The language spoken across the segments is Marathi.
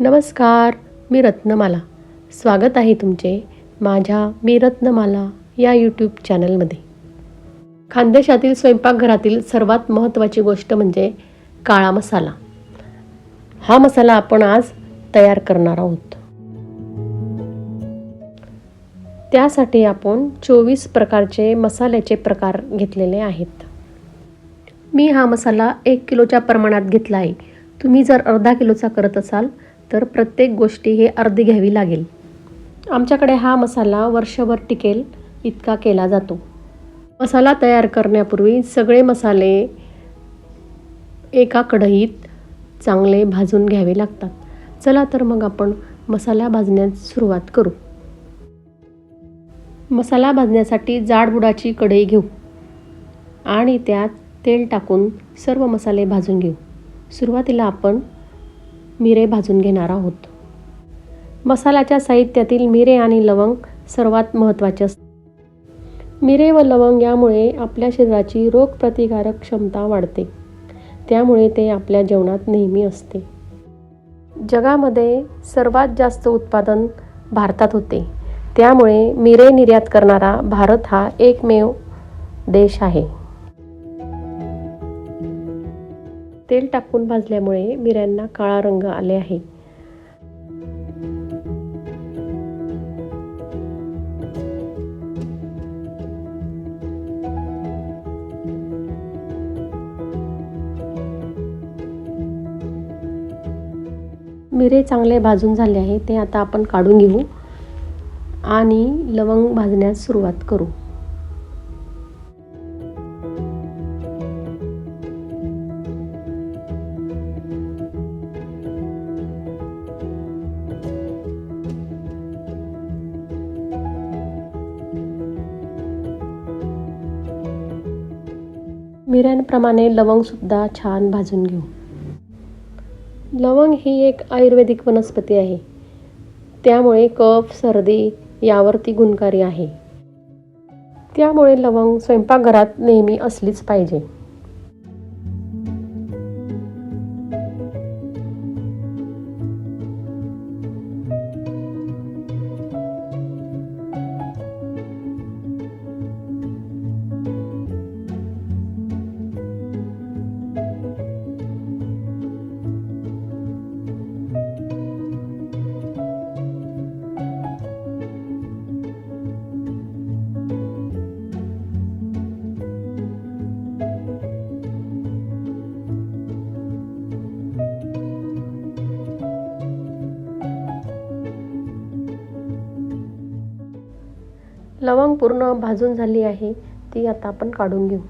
नमस्कार मी रत्नमाला. स्वागत आहे तुमचे माझ्या मी रत्नमाला या यूट्यूब चॅनलमध्ये खानदेशातील स्वयंपाकघरातील सर्वात महत्त्वाची गोष्ट म्हणजे काळा मसाला. हा मसाला आपण आज तयार करणार आहोत. त्यासाठी आपण चोवीस प्रकारचे मसाल्याचे प्रकार घेतलेले आहेत. मी हा मसाला एक किलोच्या प्रमाणात घेतला आहे. तुम्ही जर अर्धा किलोचा करत असाल तर प्रत्येक गोष्टी हे अर्धी घ्यावी लागेल. आमच्याकडे हा मसाला वर्षभर टिकेल इतका केला जातो. मसाला तयार करण्यापूर्वी सगळे मसाले एका कढईत चांगले भाजून घ्यावे लागतात. चला तर मग आपण मसाला भाजण्यास सुरुवात करू. मसाला भाजण्यासाठी जाडबुडाची कढई घेऊ आणि त्यात तेल टाकून सर्व मसाले भाजून घेऊ. सुरुवातीला आपण मिरे भाजून घेणार आहोत. मसाल्याच्या साहित्यातील मिरे आणि लवंग सर्वात महत्त्वाचे असतात. मिरे व लवंग यामुळे आपल्या शरीराची रोगप्रतिकारक क्षमता वाढते. त्यामुळे ते आपल्या जेवणात नेहमी असते. जगामध्ये सर्वात जास्त उत्पादन भारतात होते. त्यामुळे मिरे निर्यात करणारा भारत हा एकमेव देश आहे. तेल टाकून भाजल्यामुळे मिऱ्यांना काळा रंग आले आहे. मिरे चांगले भाजून झाले आहे ते आता आपण काढून घेऊ आणि लवंग भाजण्यास सुरुवात करू. मिऱ्यांप्रमाणे लवंगसुद्धा छान भाजून घेऊ. लवंग ही एक आयुर्वेदिक वनस्पती आहे. त्यामुळे कफ सर्दी यावरती गुणकारी आहे. त्यामुळे लवंग स्वयंपाकघरात नेहमी असलीच पाहिजे. लवंग पूर्ण भाजून झाली आहे ती आता आपण काढून घेऊ.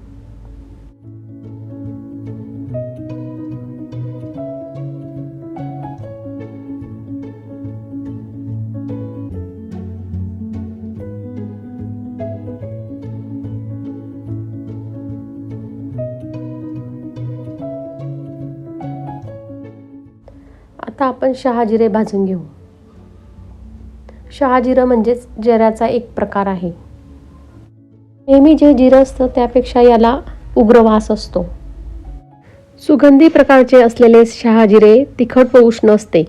आता आपण शहाजिरे भाजून घेऊ. शहाजिरं म्हणजेच जिऱ्याचा एक प्रकार आहे. नेहमी जे जिरं असतं त्यापेक्षा याला उग्र वास असतो. सुगंधी प्रकारचे असलेले शहाजिरे तिखट व उष्ण असते.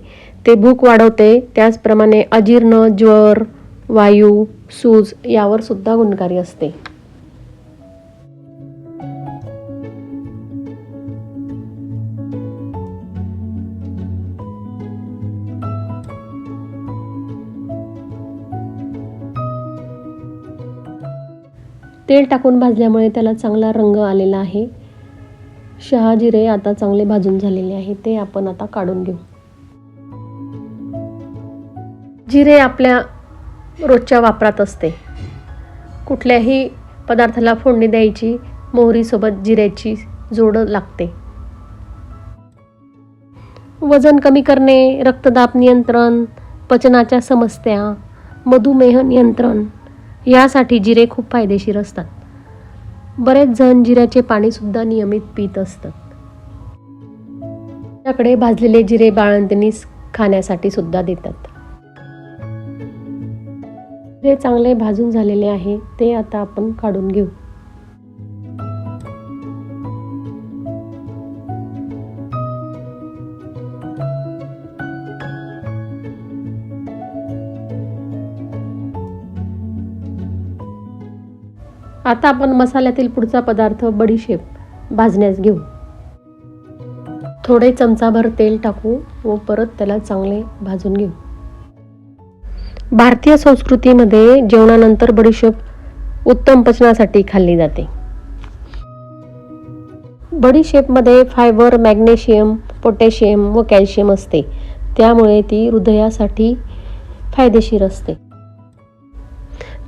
ते भूक वाढवते त्याचप्रमाणे अजीर्ण ज्वर वायू सूज यावर सुद्धा गुणकारी असते. तेल टाकून भाजल्यामुळे त्याला चांगला रंग आलेला आहे. शहाजिरे आता चांगले भाजून झालेले आहे ते आपण आता काढून घेऊ. जिरे आपल्या रोजच्या वापरात असते. कुठल्याही पदार्थाला फोडणी द्यायची मोहरीसोबत जिऱ्याची जोड लागते. वजन कमी करणे रक्तदाब नियंत्रण पचनाच्या समस्या मधुमेह नियंत्रण यासाठी जिरे खूप फायदेशीर असतात. बरेच जण जिऱ्याचे पाणीसुद्धा नियमित पित असतात. त्याकडे भाजलेले जिरे बाळंतिणी खाण्यासाठी सुद्धा देतात. जे चांगले भाजून झालेले आहे ते आता आपण काढून घेऊ. आता आपण मसाल्यातील पुढचा पदार्थ बडीशेप भाजण्यास घेऊ. थोडे चमचाभर तेल टाकू व परत त्याला चांगले भाजून घेऊ. भारतीय संस्कृतीमध्ये जेवणानंतर बडीशेप उत्तम पचनासाठी खाल्ली जाते. बडीशेपमध्ये फायबर मॅग्नेशियम पोटॅशियम व कॅल्शियम असते. त्यामुळे ती हृदयासाठी फायदेशीर असते.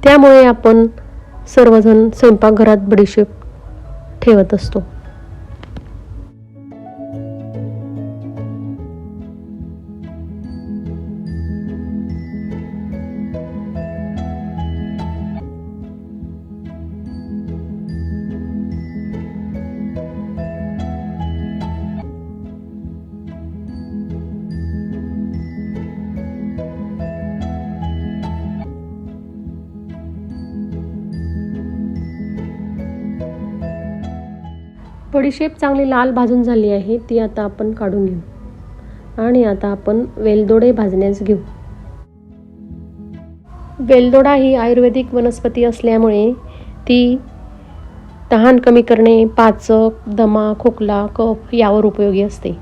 त्यामुळे आपण सर्वजण स्वयंपाकघरात बडीशेप ठेवत असतो. बडीशेप चांगली लाल भाजून झाली आहे ती आता आपण काढून घेऊ. आणि आता आपण वेलदोडे भाजण्यास घेऊ. वेलदोडा ही आयुर्वेदिक वनस्पती असल्यामुळे ती तहान कमी करणे पाचक दमा खोकला कफ यावर उपयोगी असते.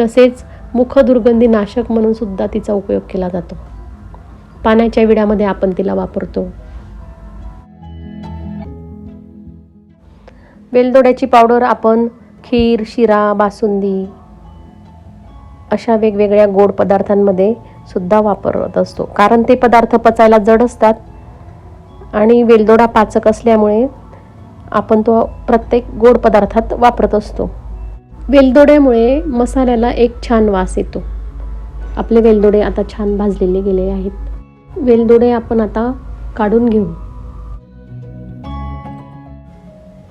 तसेच मुखदुर्गंधी नाशक म्हणून सुद्धा तिचा उपयोग केला जातो. पाण्याच्या विड्यामध्ये आपण तिला वापरतो. वेलदोड्याची पावडर आपण खीर शिरा बासुंदी अशा वेगवेगळ्या गोड पदार्थांमध्ये सुद्धा वापरत असतो. कारण ते पदार्थ पचायला जड असतात आणि वेलदोडा पाचक असल्यामुळे आपण तो प्रत्येक गोड पदार्थात वापरत असतो. वेलदोड्यामुळे मसाल्याला एक छान वास येतो. आपले वेलदोडे आता छान भाजलेले गेले आहेत. वेलदोडे आपण आता काढून घेऊ.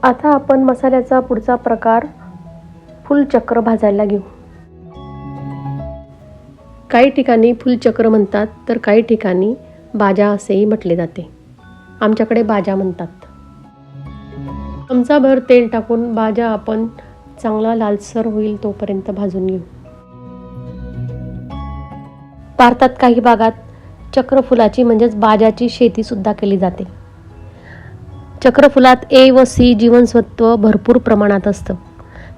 आता आपण मसाल्याचा पुढचा प्रकार फुलचक्र भाजायला घेऊ. काही ठिकाणी फुलचक्र म्हणतात तर काही ठिकाणी बाजा असेही म्हटले जाते. आमच्याकडे बाजा म्हणतात. चमचाभर तेल टाकून बाजा आपण चांगला लालसर होईल तोपर्यंत भाजून घेऊ. भारतात काही भागात चक्रफुलाची म्हणजेच बाजाची शेतीसुद्धा केली जाते. चक्रफुलात ए व सी जीवनसत्व भरपूर प्रमाणात असतं.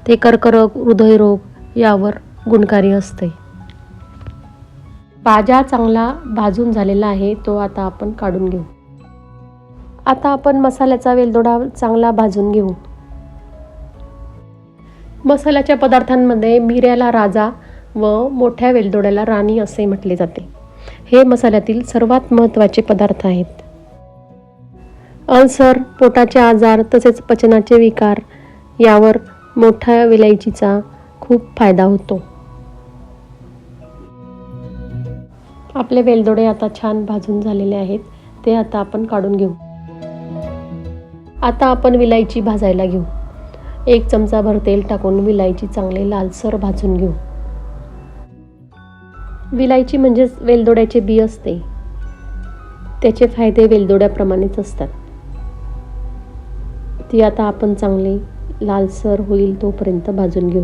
ते कर्करोग हृदयरोग यावर गुणकारी असते. भाज्या चांगला भाजून झालेला आहे तो आता आपण काढून घेऊ. आता आपण मसाल्याचा वेलदोडा चांगला भाजून घेऊ. मसाल्याच्या पदार्थांमध्ये मिऱ्याला राजा व मोठ्या वेलदोड्याला राणी असे म्हटले जाते. हे मसाल्यातील सर्वात महत्त्वाचे पदार्थ आहेत. अल्सर पोटाचे आजार तसेच पचनाचे विकार यावर मोठ्या विलायचीचा खूप फायदा होतो. आपले वेलदोडे आता छान भाजून झालेले आहेत ते आता आपण काढून घेऊ. आता आपण विलायची भाजायला घेऊ. एक चमचाभर तेल टाकून विलायची चांगले लालसर भाजून घेऊ. विलायची म्हणजेच वेलदोड्याचे बी असते. त्याचे फायदे वेलदोड्याप्रमाणेच असतात. ती आता आपण चांगली लालसर होईल तोपर्यंत भाजून घेऊ.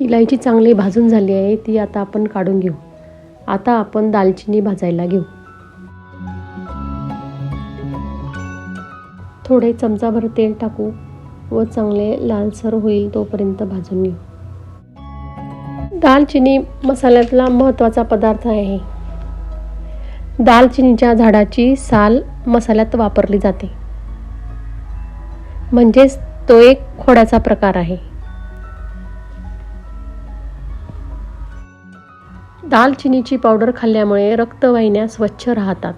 इलायची चांगली भाजून झाली आहे ती आता आपण काढून घेऊ. आता आपण दालचिनी भाजायला घेऊ. थोडे चमचाभर तेल टाकू व चांगले लालसर होईल तोपर्यंत भाजून घेऊ. दालचिनी मसाल्यातला महत्त्वाचा पदार्थ आहे. दालचिनीच्या झाडाची साल मसाल्यात वापरली जाते. म्हणजेच तो एक खोड्याचा प्रकार आहे. दालचिनीची पावडर खाल्ल्यामुळे रक्तवाहिन्या स्वच्छ राहतात.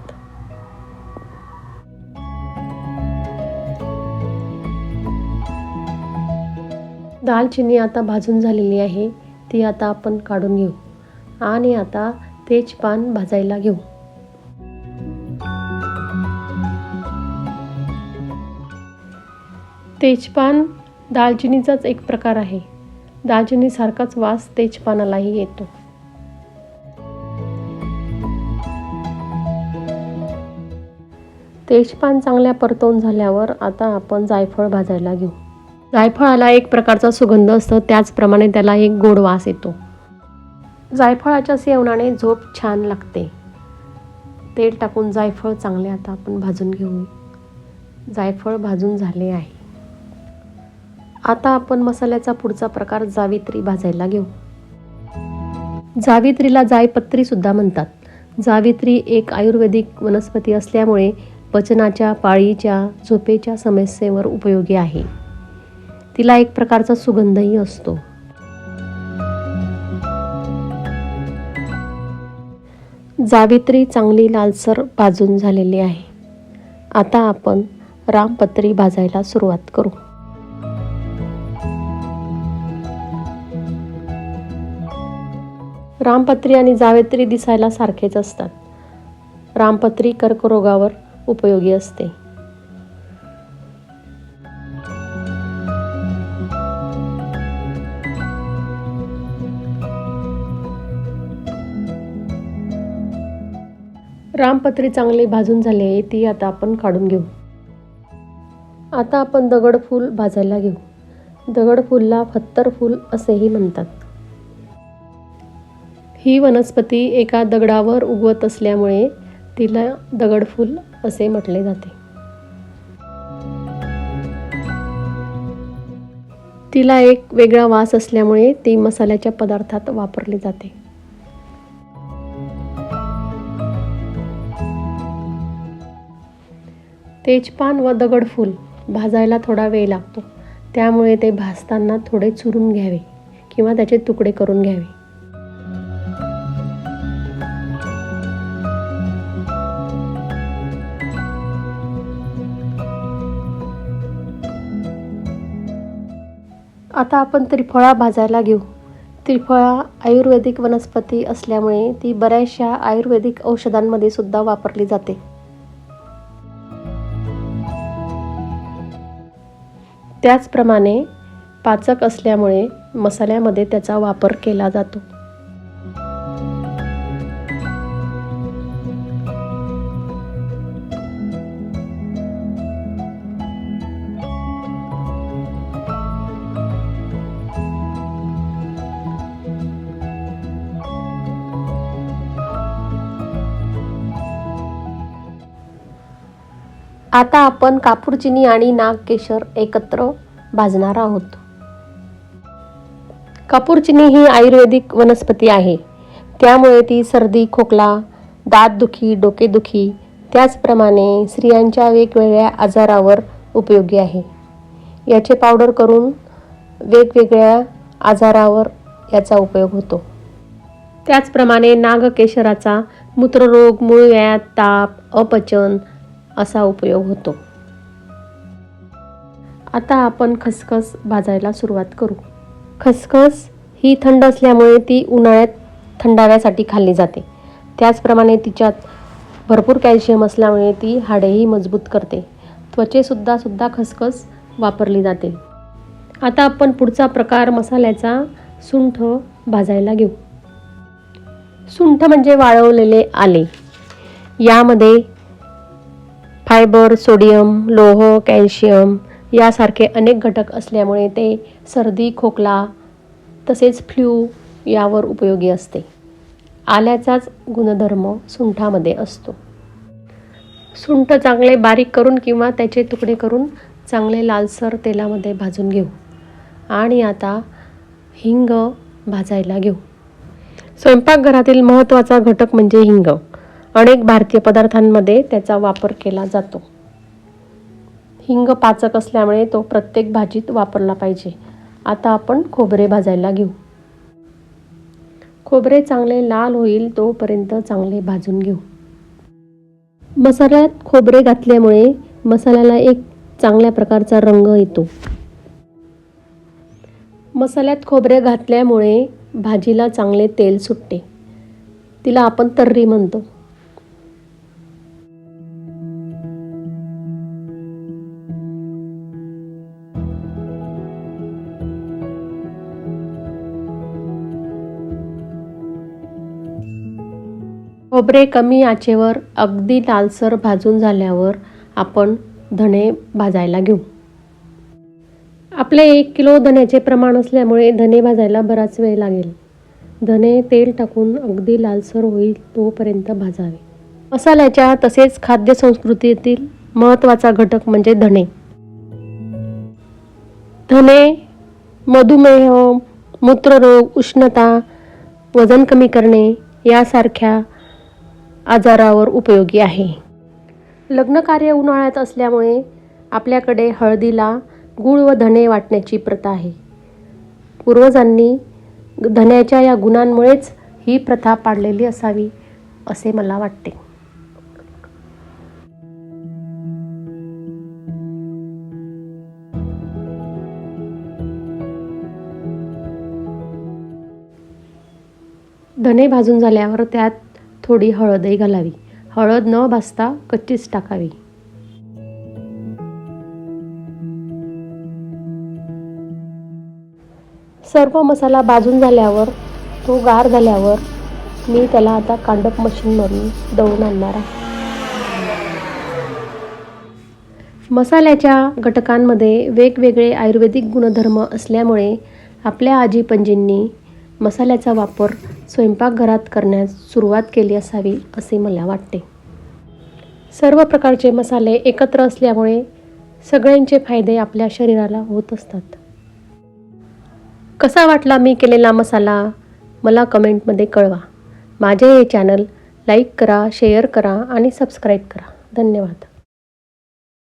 दालचिनी आता भाजून झालेली आहे ती आता आपण काढून घेऊ. आणि आता तेजपान भाजायला घेऊ. तेजपान दालचिनीचाच एक प्रकार आहे. दालचिनीसारखाच वास तेजपानालाही येतो. तेजपान चांगल्या परतवून झाल्यावर आता आपण जायफळ भाजायला घेऊ. जायफळाला एक प्रकारचा सुगंध असतो त्याचप्रमाणे त्याला एक गोड वास येतो. जायफळाच्या सेवनाने झोप छान लागते. तेल टाकून जायफळ चांगले आता आपण भाजून घेऊ. जायफळ भाजून झाले आहे. आता आपण मसाल्याचा पुढचा प्रकार जावित्री भाजायला घेऊ. जावित्रीला जायपत्री सुद्धा म्हणतात. जावित्री एक आयुर्वेदिक वनस्पती असल्यामुळे पचनाच्या पाळीच्या झोपेच्या समस्येवर उपयोगी आहे. तिला एक प्रकारचा सुगंधही असतो. जावित्री चांगली लालसर भाजून झालेली आहे. आता आपण रामपत्री भाजायला सुरुवात करू. रामपत्री आणि जावेत्री दिसायला सारखेच असतात. रामपत्री कर्करोगावर उपयोगी असते. रामपत्री चांगली भाजून झाली आहे ती आता आपण काढून घेऊ. आता आपण दगडफूल भाजायला घेऊ. दगडफूलला फत्तर फूल असेही म्हणतात. ही वनस्पती एका दगडावर उगवत असल्यामुळे तिला दगडफूल असे म्हटले जाते. तिला एक वेगळा वास असल्यामुळे ती मसाल्याच्या पदार्थात वापरली जाते. तेजपान व दगडफूल भाजायला थोडा वेळ लागतो. त्यामुळे ते भाजताना थोडे चुरून घ्यावे किंवा त्याचे तुकडे करून घ्यावे. आता आपण त्रिफळा भाजायला घेऊ. त्रिफळा आयुर्वेदिक वनस्पती असल्यामुळे ती बऱ्याचशा आयुर्वेदिक औषधांमध्ये सुद्धा वापरली जाते. त्याचप्रमाणे पाचक असल्यामुळे मसाल्यामध्ये त्याचा वापर केला जातो. आता आपण कापूरचिनी आणि नागकेशर एकत्र भाजणार आहोत. कापूरचिनी ही आयुर्वेदिक वनस्पती आहे. त्यामुळे ती सर्दी खोकला दातदुखी डोकेदुखी त्याचप्रमाणे स्त्रियांच्या वेगवेगळ्या आजारावर उपयोगी आहे. याचे पावडर करून वेगवेगळ्या आजारावर याचा उपयोग होतो. त्याचप्रमाणे नागकेशराचा मूत्ररोग मूळव्याध ताप अपचन असा उपयोग होतो. आता आपण खसखस भाजायला सुरुवात करू. खसखस ही थंड असल्यामुळे ती उन्हाळ्यात थंडाव्यासाठी खाल्ली जाते. त्याचप्रमाणे तिच्यात भरपूर कॅल्शियम असल्यामुळे ती हाडेही मजबूत करते. त्वचेसुद्धा सुद्धा खसखस वापरली जाते. आता आपण पुढचा प्रकार मसाल्याचा सुंठ भाजायला घेऊ. सुंठ म्हणजे वाळवलेले आले. यामध्ये फायबर सोडियम लोह कॅल्शियम यासारखे अनेक घटक असल्यामुळे ते सर्दी खोकला तसेच फ्ल्यू यावर उपयोगी असते. आल्याचाच गुणधर्म सुंठामध्ये असतो. सुंठ चांगले बारीक करून किंवा त्याचे तुकडे करून चांगले लालसर तेलामध्ये भाजून घेऊ. आणि आता हिंग भाजायला घेऊ. स्वयंपाकघरातील महत्त्वाचा घटक म्हणजे हिंग. अनेक भारतीय पदार्थांमध्ये त्याचा वापर केला जातो. हिंग पाचक असल्यामुळे तो प्रत्येक भाजीत वापरला पाहिजे. आता आपण खोबरे भाजायला घेऊ. खोबरे चांगले लाल होईल तोपर्यंत चांगले भाजून घेऊ. मसाल्यात खोबरे घातल्यामुळे मसाल्याला एक चांगल्या प्रकारचा रंग येतो. मसाल्यात खोबरे घातल्यामुळे भाजीला चांगले तेल सुटते. तिला आपण तर्री म्हणतो. खोबरे कमी आचेवर अगदी लालसर भाजून झाल्यावर आपण धणे भाजायला घेऊ. आपले एक किलो धण्याचे प्रमाण असल्यामुळे धणे भाजायला बराच वेळ लागेल. धणे तेल टाकून अगदी लालसर होईल तोपर्यंत भाजावे. मसाल्याच्या तसेच खाद्य संस्कृतीतील महत्त्वाचा घटक म्हणजे धणे. धणे मधुमेह मूत्ररोग उष्णता वजन कमी करणे यासारख्या आजारावर उपयोगी आहे. लग्नकार्य उन्हाळ्यात असल्यामुळे आपल्याकडे हळदीला गूळ व धणे वाटण्याची प्रथा आहे. पूर्वजांनी धण्याच्या या गुणांमुळेच ही प्रथा पाडलेली असावी असे मला वाटते. धणे भाजून झाल्यावर त्यात थोडी हळदही घालावी. हळद न भाजता कच्चीच टाकावी. सर्व मसाला भाजून झाल्यावर तो गार झाल्यावर मी त्याला आता कांडप मशीनमधून दळून आणणार आहे. मसाल्याच्या घटकांमध्ये वेगवेगळे आयुर्वेदिक गुणधर्म असल्यामुळे आपल्या आजी पंजींनी मसाल्याचा वापर स्वयंपाकघरात करण्यास सुरुवात केली असावी असे मला वाटते. सर्व प्रकारचे मसाले एकत्र असल्यामुळे सगळ्यांचे फायदे आपल्या शरीराला होत असतात. कसा वाटला मी केलेला मसाला? मला कमेंटमध्ये कळवा. माझे हे चॅनल लाईक करा शेअर करा आणि सबस्क्राईब करा. धन्यवाद.